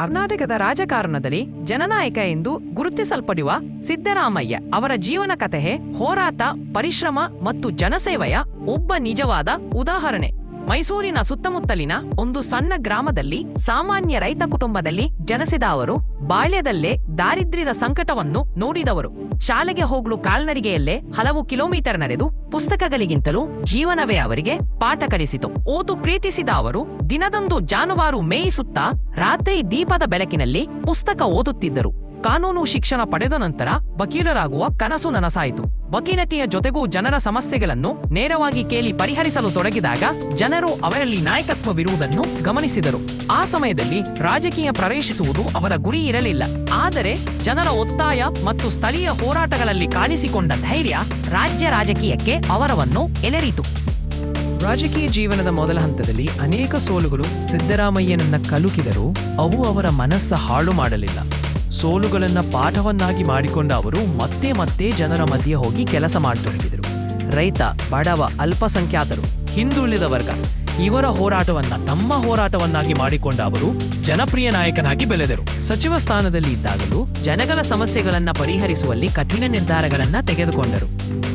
ಕರ್ನಾಟಕದ ರಾಜಕಾರಣದಲ್ಲಿ ಜನನಾಯಕ ಎಂದು ಗುರುತಿಸಲ್ಪಡುವ ಸಿದ್ದರಾಮಯ್ಯ ಅವರ ಜೀವನ ಕಥೆ ಹೋರಾಟ, ಪರಿಶ್ರಮ ಮತ್ತು ಜನಸೇವೆಯ ಒಬ್ಬ ನಿಜವಾದ ಉದಾಹರಣೆ. ಮೈಸೂರಿನ ಸುತ್ತಮುತ್ತಲಿನ ಒಂದು ಸಣ್ಣ ಗ್ರಾಮದಲ್ಲಿ ಸಾಮಾನ್ಯ ರೈತ ಕುಟುಂಬದಲ್ಲಿ ಜನಿಸಿದ ಅವರು, ಬಾಲ್ಯದಲ್ಲೇ ದಾರಿದ್ರ್ಯದ ಸಂಕಟವನ್ನು ನೋಡಿದವರು. ಶಾಲೆಗೆ ಹೋಗಲು ಕಾಲ್ನಡಿಗೆಯಲ್ಲೇ ಹಲವು ಕಿಲೋಮೀಟರ್ ನಡೆದು ಪುಸ್ತಕಗಳಿಗಿಂತಲೂ ಜೀವನವೇ ಅವರಿಗೆ ಪಾಠ ಕಲಿಸಿತು. ಓದು ಪ್ರೀತಿಸಿದ ಅವರು, ದಿನದಂದು ಜಾನುವಾರು ಮೇಯಿಸುತ್ತಾ ರಾತ್ರಿ ದೀಪದ ಬೆಳಕಿನಲ್ಲಿ ಪುಸ್ತಕ ಓದುತ್ತಿದ್ದರು. ಕಾನೂನು ಶಿಕ್ಷಣ ಪಡೆದ ನಂತರ ವಕೀಲರಾಗುವ ಕನಸು ನನಸಾಯಿತು. ವಕೀಲತೆಯ ಜೊತೆಗೂ ಜನರ ಸಮಸ್ಯೆಗಳನ್ನು ನೇರವಾಗಿ ಕೇಳಿ ಪರಿಹರಿಸಲು ತೊಡಗಿದಾಗ ಜನರು ಅವರಲ್ಲಿ ನಾಯಕತ್ವವಿರುವುದನ್ನು ಗಮನಿಸಿದರು. ಆ ಸಮಯದಲ್ಲಿ ರಾಜಕೀಯ ಪ್ರವೇಶಿಸುವುದು ಅವರ ಗುರಿ ಇರಲಿಲ್ಲ. ಆದರೆ ಜನರ ಒತ್ತಾಯ ಮತ್ತು ಸ್ಥಳೀಯ ಹೋರಾಟಗಳಲ್ಲಿ ಕಾಣಿಸಿಕೊಂಡ ಧೈರ್ಯ ರಾಜ್ಯ ರಾಜಕೀಯಕ್ಕೆ ಅವರವನ್ನು ಎಲೆರಿತು ರಾಜಕೀಯ ಜೀವನದ ಮೊದಲ ಹಂತದಲ್ಲಿ ಅನೇಕ ಸೋಲುಗಳು ಸಿದ್ದರಾಮಯ್ಯನನ್ನ ಕಲುಕಿದರೂ ಅವು ಅವರ ಮನಸ್ಸ ಹಾಳು ಮಾಡಲಿಲ್ಲ. ಸೋಲುಗಳನ್ನ ಪಾಠವನ್ನಾಗಿ ಮಾಡಿಕೊಂಡ ಅವರು ಮತ್ತೆ ಮತ್ತೆ ಜನರ ಮಧ್ಯೆ ಹೋಗಿ ಕೆಲಸ ಮಾಡತೊಡಗಿದರು. ರೈತ, ಬಡವ, ಅಲ್ಪಸಂಖ್ಯಾತರು, ಹಿಂದುಳಿದ ವರ್ಗ ಇವರ ಹೋರಾಟವನ್ನ ತಮ್ಮ ಹೋರಾಟವನ್ನಾಗಿ ಮಾಡಿಕೊಂಡ ಅವರು ಜನಪ್ರಿಯ ನಾಯಕನಾಗಿ ಬೆಳೆದರು. ಸಚಿವ ಸ್ಥಾನದಲ್ಲಿ ಇದ್ದಾಗಲೂ ಜನಗಳ ಸಮಸ್ಯೆಗಳನ್ನ ಪರಿಹರಿಸುವಲ್ಲಿ ಕಠಿಣ ನಿರ್ಧಾರಗಳನ್ನ ತೆಗೆದುಕೊಂಡರು.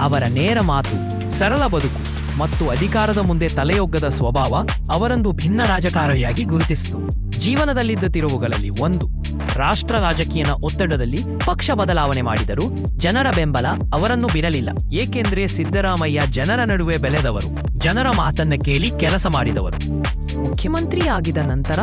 ಅವರ ನೇರ ಮಾತು, ಸರಳ ಬದುಕು ಮತ್ತು ಅಧಿಕಾರದ ಮುಂದೆ ತಲೆಯೊಗ್ಗದ ಸ್ವಭಾವ ಅವರೊಂದು ಭಿನ್ನ ರಾಜಕಾರಣಿಯಾಗಿ ಗುರುತಿಸಿತು. ಜೀವನದಲ್ಲಿದ್ದ ತಿರುವುಗಳಲ್ಲಿ ಒಂದು ರಾಷ್ಟ್ರ ರಾಜಕೀಯನ ಒತ್ತಡದಲ್ಲಿ ಪಕ್ಷ ಬದಲಾವಣೆ ಮಾಡಿದರು ಜನರ ಬೆಂಬಲ ಅವರನ್ನು ಬಿಡಲಿಲ್ಲ. ಏಕೆಂದ್ರೆ ಸಿದ್ದರಾಮಯ್ಯ ಜನರ ನಡುವೆ ಬೆಳೆದವರು, ಜನರ ಮಾತನ್ನ ಕೇಳಿ ಕೆಲಸ ಮಾಡಿದವರು. ಮುಖ್ಯಮಂತ್ರಿಯಾಗಿದ ನಂತರ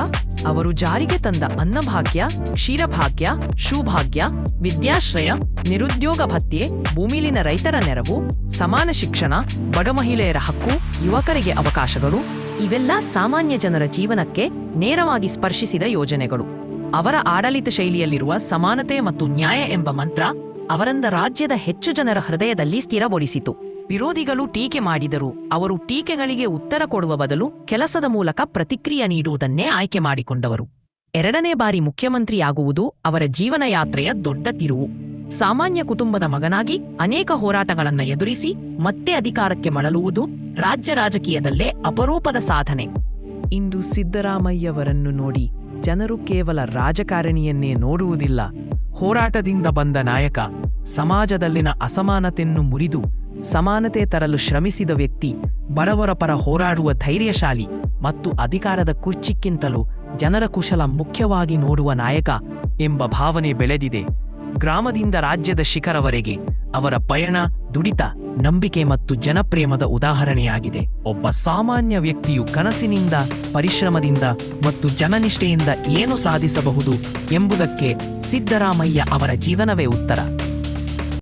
ಅವರು ಜಾರಿಗೆ ತಂದ ಅನ್ನಭಾಗ್ಯ, ಕ್ಷೀರಭಾಗ್ಯ, ಶೂಭಾಗ್ಯ, ವಿದ್ಯಾಶ್ರಯ, ನಿರುದ್ಯೋಗ ಭತ್ಯೆ, ಭೂಮಿಲಿನ ರೈತರ ನೆರವು, ಸಮಾನ ಶಿಕ್ಷಣ, ಬಡ ಮಹಿಳೆಯರ ಹಕ್ಕು, ಯುವಕರಿಗೆ ಅವಕಾಶಗಳು, ಇವೆಲ್ಲ ಸಾಮಾನ್ಯ ಜನರ ಜೀವನಕ್ಕೆ ನೇರವಾಗಿ ಸ್ಪರ್ಶಿಸಿದ ಯೋಜನೆಗಳು. ಅವರ ಆಡಳಿತ ಶೈಲಿಯಲ್ಲಿರುವ ಸಮಾನತೆ ಮತ್ತು ನ್ಯಾಯ ಎಂಬ ಮಂತ್ರ ಅವರಂದ ರಾಜ್ಯದ ಹೆಚ್ಚು ಜನರ ಹೃದಯದಲ್ಲಿ ಸ್ಥಿರಗೊಳಿಸಿತು. ವಿರೋಧಿಗಳು ಟೀಕೆ ಮಾಡಿದರು. ಅವರು ಟೀಕೆಗಳಿಗೆ ಉತ್ತರ ಕೊಡುವ ಬದಲು ಕೆಲಸದ ಮೂಲಕ ಪ್ರತಿಕ್ರಿಯೆ ನೀಡುವುದನ್ನೇ ಆಯ್ಕೆ ಮಾಡಿಕೊಂಡವರು. ಎರಡನೇ ಬಾರಿ ಮುಖ್ಯಮಂತ್ರಿಯಾಗುವುದು ಅವರ ಜೀವನ ಯಾತ್ರೆಯ ದೊಡ್ಡ ತಿರುವು. ಸಾಮಾನ್ಯ ಕುಟುಂಬದ ಮಗನಾಗಿ ಅನೇಕ ಹೋರಾಟಗಳನ್ನು ಎದುರಿಸಿ ಮತ್ತೆ ಅಧಿಕಾರಕ್ಕೆ ಮರಳುವುದು ರಾಜ್ಯ ರಾಜಕೀಯದಲ್ಲೇ ಅಪರೂಪದ ಸಾಧನೆ. ಇಂದು ಸಿದ್ದರಾಮಯ್ಯವರನ್ನು ನೋಡಿ ಜನರು ಕೇವಲ ರಾಜಕಾರಣಿಯನ್ನೇ ನೋಡುವುದಿಲ್ಲ. ಹೋರಾಟದಿಂದ ಬಂದ ನಾಯಕ, ಸಮಾಜದಲ್ಲಿನ ಅಸಮಾನತೆಯನ್ನು ಮುರಿದು ಸಮಾನತೆ ತರಲು ಶ್ರಮಿಸಿದ ವ್ಯಕ್ತಿ, ಬಡವರ ಪರ ಹೋರಾಡುವ ಧೈರ್ಯಶಾಲಿ ಮತ್ತು ಅಧಿಕಾರದ ಕುರ್ಚಿಕ್ಕಿಂತಲೂ ಜನರ ಕುಶಲ ಮುಖ್ಯವಾಗಿ ನೋಡುವ ನಾಯಕ ಎಂಬ ಭಾವನೆ ಬೆಳೆದಿದೆ. ಗ್ರಾಮದಿಂದ ರಾಜ್ಯದ ಶಿಖರವರೆಗೆ ಅವರ ಪಯಣ ದುಡಿತ. ನಂಬಿಕೆ ಮತ್ತು ಜನಪ್ರೇಮದ ಉದಾಹರಣೆಯಾಗಿದೆ. ಒಬ್ಬ ಸಾಮಾನ್ಯ ವ್ಯಕ್ತಿಯು ಕನಸಿನಿಂದ, ಪರಿಶ್ರಮದಿಂದ ಮತ್ತು ಜನನಿಷ್ಠೆಯಿಂದ ಏನು ಸಾಧಿಸಬಹುದು ಎಂಬುದಕ್ಕೆ ಸಿದ್ದರಾಮಯ್ಯ ಅವರ ಜೀವನವೇ ಉತ್ತರ.